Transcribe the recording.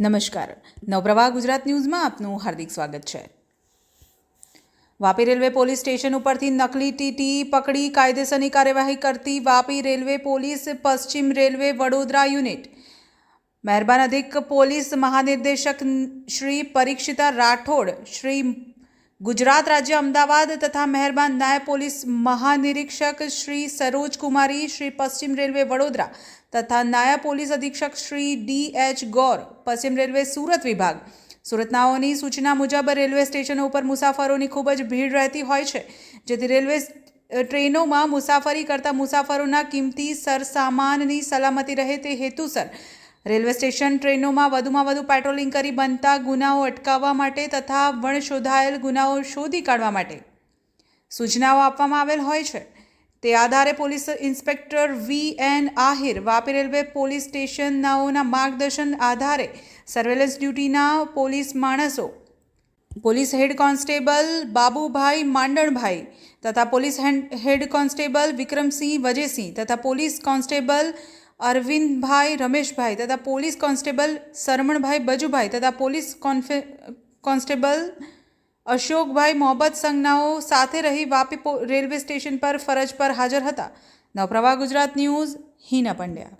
નમસ્કાર. નવપ્રવાહ ગુજરાત ન્યૂઝમાં આપનું હાર્દિક સ્વાગત છે. વાપી રેલવે પોલીસ સ્ટેશન ઉપરથી નકલી ટીટી પકડી કાયદેસરની કાર્યવાહી કરતી વાપી રેલવે પોલીસ પશ્ચિમ રેલવે વડોદરા યુનિટ. મહેરબાન અધિક પોલીસ મહાનિર્દેશક શ્રી પરીક્ષિતા રાઠોડ, શ્રી ગુજરાત રાજ્ય અમદાવાદ તથા મહેરબાન નાયબ પોલીસ મહાનિરીક્ષક શ્રી સરોજ કુમારી શ્રી પશ્ચિમ રેલવે વડોદરા તથા નાયબ પોલીસ અધિક્ષક શ્રી ડી એચ ગૌર, પશ્ચિમ રેલવે સુરત વિભાગ. સુરતનાઓની સૂચના મુજબ રેલવે સ્ટેશનો ઉપર મુસાફરોની ખૂબ જ ભીડ રહેતી હોય છે, જેથી રેલવે ટ્રેનોમાં મુસાફરી કરતા મુસાફરોના કિંમતી સરસામાનની સલામતી રહે તે હેતુસર. રેલવે સ્ટેશન ટ્રેનોમાં વધુમાં વધુ પેટ્રોલિંગ કરી બનતા ગુનાઓ અટકાવવા માટે તથા વણશોધાયેલ ગુનાઓ શોધી કાઢવા માટે. સૂચનાઓ આપવામાં આવેલ હોય છે. તે આધારે police inspector V N Ahir Vapi railway police સ્ટેશનનાઓના માર્ગદર્શન આધારે સર્વેલન્સ ડ્યુટીના પોલીસ માણસો, police head constable Babubhai Mandanbhai તથા police head constable Vikramsinh Vajesinh તથા પોલીસ કોન્સ્ટેબલ અરવિંદભાઈ રમેશભાઈ તથા પોલીસ કોન્સ્ટેબલ સરમણભાઈ બજુભાઈ તથા પોલીસ કોન્ફે, કોન્સ્ટેબલ અશોકભાઈ મોહબ્બત સંજ્ઞાઓ સાથે રહી વાપી રેલવે સ્ટેશન પર ફરજ પર હાજર હતા. નવપ્રવાહ ગુજરાત ન્યૂઝ, હિના પંડ્યા.